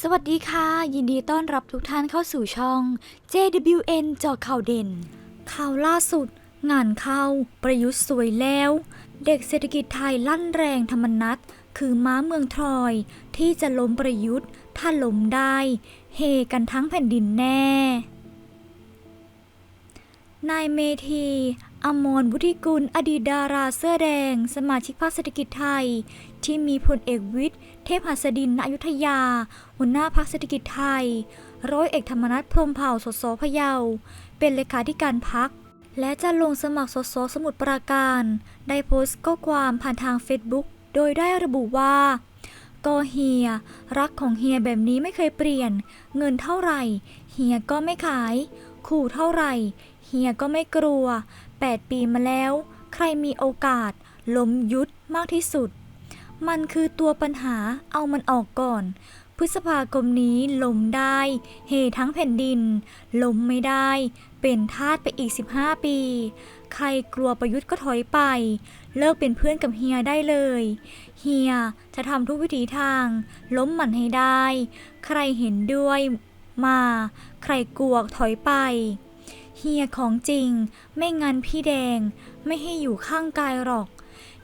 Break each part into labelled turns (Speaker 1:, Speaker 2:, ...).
Speaker 1: สวัสดีค่ะ ยินดีต้อนรับทุกท่านเข้าสู่ช่อง JWN จอข่าวเด่น ข่าวล่าสุด งานเข้า ประยุทธ์สวยแล้ว เด็กเศรษฐกิจไทยลั่นแรงธรรมนัตคือม้าเมืองทรอย ที่จะล้มประยุทธ์ ถ้าล้มได้ เฮกันทั้งแผ่นดินแน่ นายเมธี อมรวุฒิกุล อดีตดาราเสื้อแดง สมาชิกพรรคเศรษฐกิจไทย ที่มีพลเอกวิทย์ เทพหัสดินณอยุธยา หัวหน้าพรรคเศรษฐกิจไทย ร้อยเอกธรรมนัฐพรมเผ่า สสพะเยา เป็นเลขาธิการพักและจะลงสมัครสสสมุทรปราการ ได้โพสต์ข้อความผ่านทางเฟซบุ๊ก โดยได้ระบุว่าก็เฮีย รักของเฮียแบบนี้ไม่เคยเปลี่ยน เงินเท่าไหร่ เฮียก็ไม่ขาย ขู่เท่าไหร่ เฮียก็ไม่กลัว 8 ปีมาแล้ว ใครมีโอกาสล้มยุทธมากที่สุด มันคือตัวปัญหาเอามันออกก่อน พฤษภาคมนี้ล้มได้ เฮทั้งแผ่นดินล้มไม่ได้ เป็นทาสไปอีก 15 ปี ใครกลัวประยุทธ์ก็ถอยไป เลิกเป็นเพื่อนกับเฮียได้เลย เฮียจะทำทุกวิถีทาง ล้มมันให้ได้ ใครเห็นด้วยมา ใครกลัวถอยไป เฮียของจริง ไม่งั้นพี่แดง ไม่ให้อยู่ข้างกายหรอก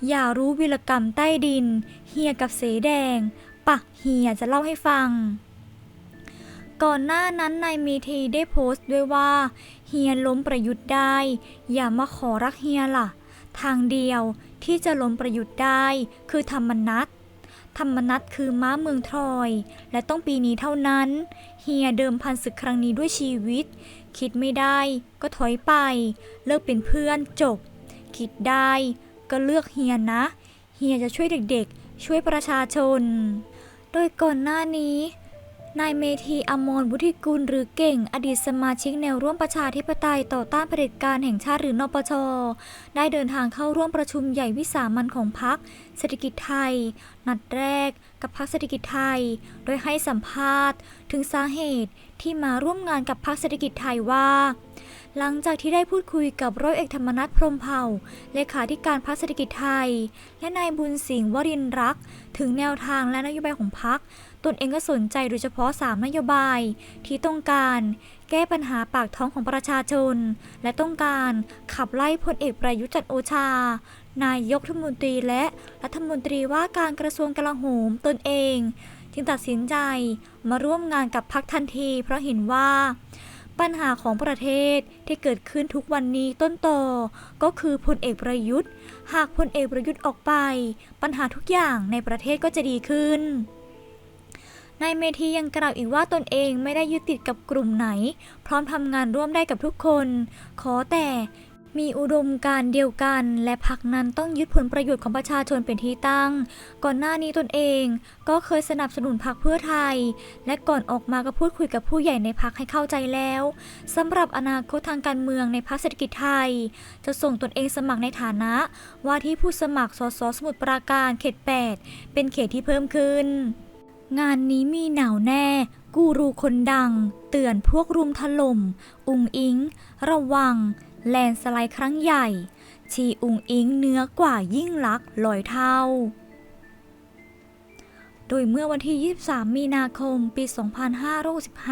Speaker 1: อย่ารู้วิรกรรมใต้ดิน เฮียกับเสแดง ปะเฮียจะเล่าให้ฟัง ก่อนหน้านั้นนายมีทีได้โพสต์ด้วยว่า เฮียล้มประยุทธ์ได้ อย่ามาขอรักเฮียล่ะ ทางเดียวที่จะล้มประยุทธ์ได้ คือธรรมนัต ธรรมนัตคือม้าเมืองทรอย และต้องปีนี้เท่านั้น เฮียเดิมพันศึกครั้งนี้ด้วยชีวิต คิดไม่ได้ก็ถอยไป เลิกเป็นเพื่อนจบ คิดได้ก็เลือกเฮียนะ เฮียจะช่วยเด็กๆ ช่วยประชาชน โดยก่อนหน้านี้ นายเมธีอมรวุฒิกุลหรือเก่ง อดีตสมาชิกแนวร่วมประชาธิปไตยต่อต้านเผด็จการแห่งชาติหรือนปช ได้เดินทางเข้าร่วมประชุมใหญ่วิสามันของพรรคเศรษฐกิจไทย นัดแรกกับพรรคเศรษฐกิจไทย โดยให้สัมภาษณ์ ถึงสาเหตุที่มาร่วมงานกับพรรคเศรษฐกิจไทยว่า หลังจากที่ได้พูดคุยกับร้อยเอกธรรมนัฐพรมเผ่า เลขาธิการพรรคเศรษฐกิจไทย และนายบุญสิงห์วรินรักษ์ถึงแนวทางและนโยบายของพรรค ตนเองก็สนใจโดยเฉพาะ 3 นโยบาย ที่ต้องการแก้ปัญหาปากท้องของประชาชน และต้องการขับไล่พลเอกประยุทธ์จันโอชา นายกรัฐมนตรีและรัฐมนตรีว่าการกระทรวงกลาโหมตนเอง จึงตัดสินใจมาร่วมงานกับพรรคทันที เพราะเห็นว่าปัญหาของประเทศที่เกิดขึ้นทุกวันนี้ต้นต่อก็คือพลเอกประยุทธ์ หากพลเอกประยุทธ์ออกไป ปัญหาทุกอย่างในประเทศก็จะดีขึ้น นายเมธียังกล่าวอีกว่าตนเองไม่ได้ยึดติดกับกลุ่มไหน พร้อมทำงานร่วมได้กับทุกคน ขอแต่มีอุดมการเดียวกัน และพักนั้นต้องยึดผลประโยชน์ของประชาชนเป็นที่ตั้ง ก่อนหน้านี้ตนเอง ก็เคยสนับสนุนพรรคเพื่อไทย และก่อนออกมาก็พูดคุยกับผู้ใหญ่ในพรรคให้เข้าใจแล้วสำหรับอนาคตทางการเมืองในพรรคเศรษฐกิจไทย จะส่งตนเองสมัครในฐานะ ว่าที่ผู้สมัครสสสมุทรปราการเขต 8 เป็นเขตที่เพิ่มขึ้น งานนี้มีหนาวแน่ กูรูคนดัง เตือนพวกรุมถล่ม อุงอิง ระวัง แลนสไลด์ครั้งใหญ่ ชีอุงอิงเนื้อกว่ายิ่งลักลอยเท่า โดยเมื่อวันที่ 23 มีนาคม ปี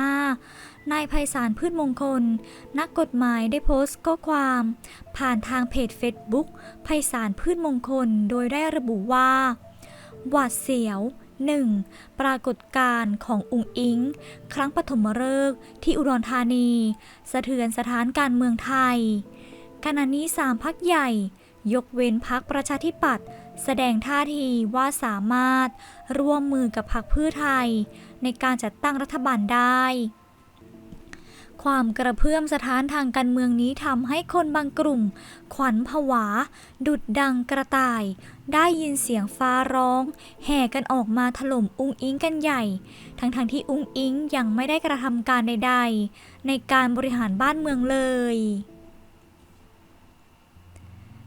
Speaker 1: 2565 นายไพศาลพืชมงคล นักกฎหมายได้โพสต์ข้อความ ผ่านทางเพจเฟซบุ๊กไพศาลพืชมงคล โดยได้ระบุว่า หวาดเสียว 1. ปรากฏการณ์ของอุงอิง ครั้งปฐมฤกษ์ที่อุดรธานี สะเทือนสถานการเมืองไทย ขณะนี้สามพักใหญ่ ยกเว้นพักประชาธิปัตย์แสดงท่าทีว่าสามารถร่วมมือกับพักเพื่อไทย ในการจัดตั้งรัฐบาลได้ ความกระเพื่อมสถานทางการเมืองนี้ทำให้คนบางกลุ่ม ขวัญผวา ดุดดังกระต่าย ได้ยินเสียงฟ้าร้อง แห่กันออกมาถล่มอุ้งอิงกันใหญ่ ทั้งๆทที่อุ้งอิงยังไม่ได้กระทำการใด ๆ ในการบริหารบ้านเมืองเลย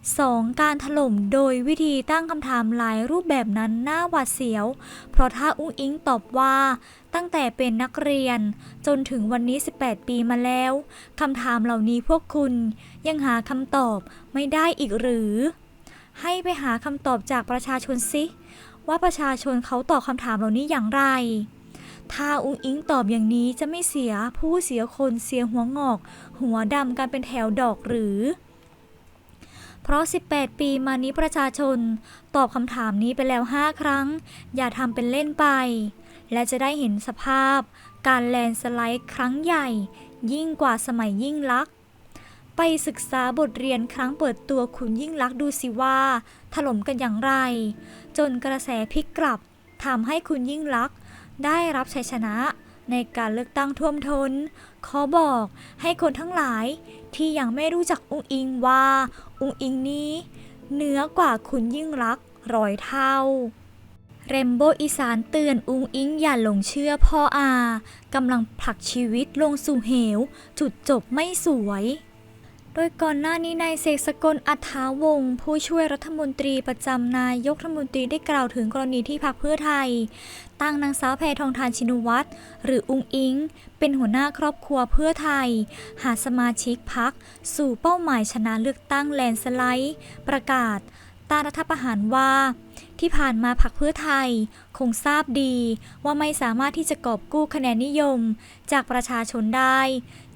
Speaker 1: 2. การถล่มโดยวิธีตั้งคำถามหลายรูปแบบนั้นน่าหวาดเสียว เพราะถ้าอุ้งอิงตอบว่า ตั้งแต่เป็นนักเรียน จนถึงวันนี้ 18 ปีมาแล้วคำถามเหล่านี้พวกคุณยังหาคำตอบไม่ได้อีกหรือ ให้ไปหาคำตอบจากประชาชนสิว่าประชาชนเขาตอบคำถามเหล่านี้อย่างไร ถ้าอุ้งอิงตอบอย่างนี้จะไม่เสียผู้เสียคนเสียหัวงอก หัวดำกันเป็นแถวดอกหรือ เพราะ 18 ปีมานี้ประชาชน ตอบคำถามนี้ไปแล้ว 5 ครั้ง อย่าทำเป็นเล่นไป และจะได้เห็นสภาพ การแลนสไลด์ครั้งใหญ่ ยิ่งกว่าสมัยยิ่งลักษณ์ไปศึกษาบทเรียนครั้งเปิดตัวคุณยิ่งลักษณ์ดูสิว่า ถล่มกันอย่างไร จนกระแสพลิกกลับทำให้คุณยิ่งลักษณ์ได้รับชัยชนะ ในการเลือกตั้งท่วมทนขอบอกให้คนทั้งหลายที่ยังไม่รู้จักอุงอิงว่าอุงอิงนี้เหนือกว่าคุณยิ่งรักร้อยเท่าเรมโบอีสานเตือนอุงอิงอย่าหลงเชื่อพ่ออากำลังผลักชีวิตลงสู่เหว จุดจบไม่สวย โดยก่อนหน้านี้นายเสกสกลอัฐาวงศ์ผู้ช่วยรัฐมนตรีประจำนายกรัฐมนตรีได้กล่าวถึงกรณีที่พรรคเพื่อไทย ตั้งนางสาวแพทองทานชินวัตรหรืออุ้งอิง เป็นหัวหน้าครอบครัวเพื่อไทย หาสมาชิกพักสู่เป้าหมายชนะเลือกตั้งแลนสไลด์ ประกาศต้านรัฐประหารว่า ที่ผ่านมาพรรคเพื่อไทย คงทราบดีว่าไม่สามารถที่จะกอบกู้คะแนนนิยม จากประชาชนได้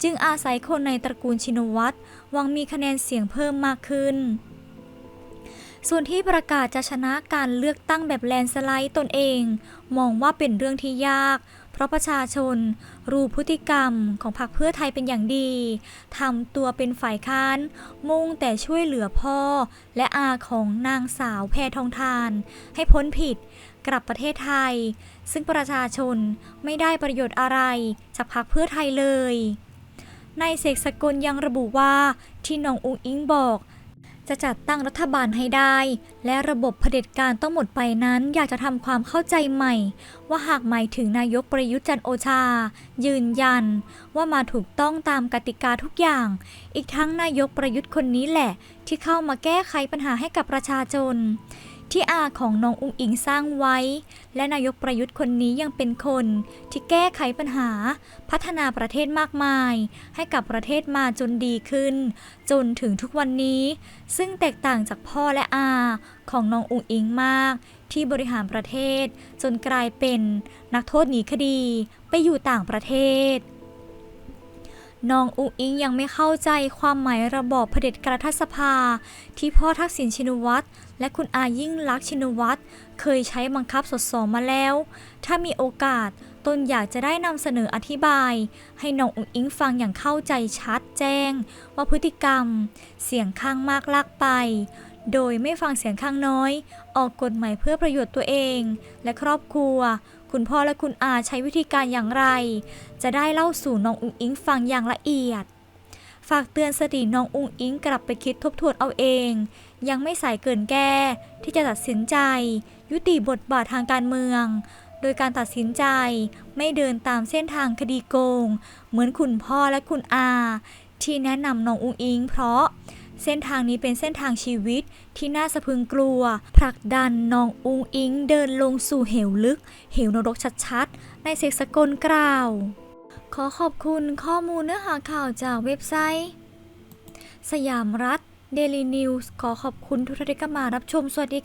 Speaker 1: จึงอาศัยคนในตระกูลชินวัตรหวังมีคะแนนเสียงเพิ่มมากขึ้น ส่วนที่ประกาศจะชนะการเลือกตั้งแบบแลนสไลด์ตนเอง มองว่าเป็นเรื่องที่ยากเพราะประชาชน รู้พฤติกรรมของพรรคเพื่อไทยเป็นอย่างดีทำตัวเป็นฝ่ายค้าน มุ่งแต่ช่วยเหลือพ่อ และอาของนางสาวแพทองทาน ให้พ้นผิดกลับประเทศไทย ซึ่งประชาชนไม่ได้ประโยชน์อะไร จากพรรคเพื่อไทยเลยนายเสกสกลยังระบุว่าที่น้องอุงอิงบอก จะจัดตั้งรัฐบาลให้ได้ และระบบเผด็จการต้องหมดไปนั้นอยากจะทำความเข้าใจใหม่ ว่าหากหมายถึงนายกประยุทธ์จันโอชา ยืนยัน ว่ามาถูกต้องตามกติกาทุกอย่าง อีกทั้งนายกประยุทธ์คนนี้แหละ ที่เข้ามาแก้ไขปัญหาให้กับประชาชน ที่อาของน้องอุงอิงสร้างไว้ และนายกประยุทธ์คนนี้ยังเป็นคนที่แก้ไขปัญหา พัฒนาประเทศมากมาย ให้กับประเทศมาจนดีขึ้น จนถึงทุกวันนี้ ซึ่งแตกต่างจากพ่อและอาของน้องอุงอิงมาก ที่บริหารประเทศ จนกลายเป็นนักโทษหนีคดี ไปอยู่ต่างประเทศ น้องอุงอิงยังไม่เข้าใจความหมายระบอบเผด็จการรัฐสภา ที่พ่อทักษิณชินวัตรและคุณอายิ่งลักษณ์ชินวัตรเคยใช้บังคับสดสอมาแล้ว ถ้ามีโอกาสตนอยากจะได้นำเสนออธิบาย ให้น้องอุงอิงฟังอย่างเข้าใจชัดแจ้ง ว่าพฤติกรรม เสียงข้างมากลากไป โดยไม่ฟังเสียงข้างน้อย ออกกฎหมายเพื่อประโยชน์ตัวเอง และครอบครัว คุณพ่อและคุณอาใช้วิธีการอย่างไร จะได้เล่าสู่น้องอุงอิงฟังอย่างละเอียด ฝากเตือนสติน้องอุงอิงกลับไปคิดทบทวนเอาเอง ยังไม่สายเกินแก้ที่จะตัดสินใจ ยุติบทบาททางการเมือง โดยการตัดสินใจไม่เดินตามเส้นทางคดีโกง เหมือนคุณพ่อและคุณอา ที่แนะนำน้องอุงอิงเพราะ เส้นทางนี้เป็นเส้นทางชีวิตที่น่าสะพึงกลัว ผลักดันน้องอุงอิงเดินลงสู่เหวลึก เหวนรกชัดๆ ในเสกสกลกล่าว ขอขอบคุณข้อมูลเนื้อหาข่าวจากเว็บไซต์ สยามรัฐเดลีนิวส์ขอขอบคุณทุกท่านที่เข้ามารับชมสวัสดีค่ะ